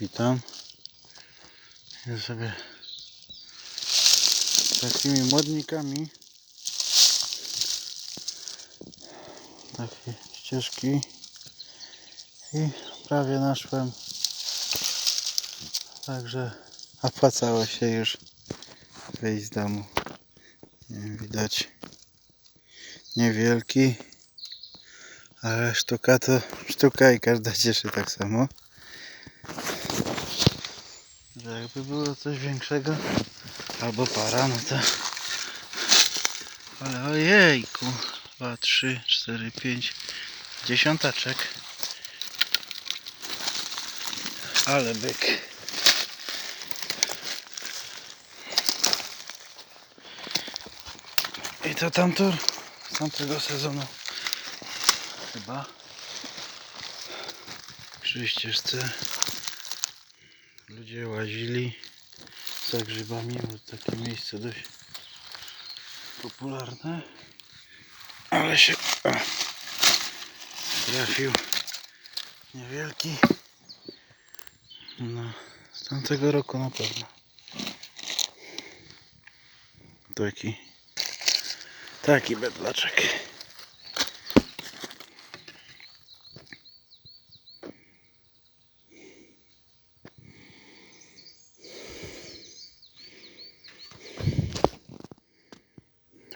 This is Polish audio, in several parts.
Witam. Ja sobie takimi modnikami takie ścieżki i prawie naszłem. Także opłacało się już wyjść z domu. Nie widać niewielki, ale sztuka to sztuka i każda cieszy tak samo. Że jakby było coś większego albo para, no to ale ojejku 2, 3, 4, 5 dziesiątaczek ale byk. I to tamto z tamtego sezonu. Chyba. Przy ścieżce ludzie łazili za grzybami, bo takie miejsce dość popularne. Ale się trafił niewielki. No, z tamtego roku na pewno. Taki, taki bedlaczek.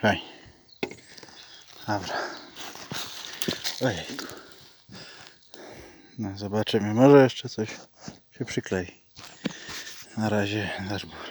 Hej. Dobra. Ojejku. No zobaczymy. Może jeszcze coś się przyklei. Na razie dashboard.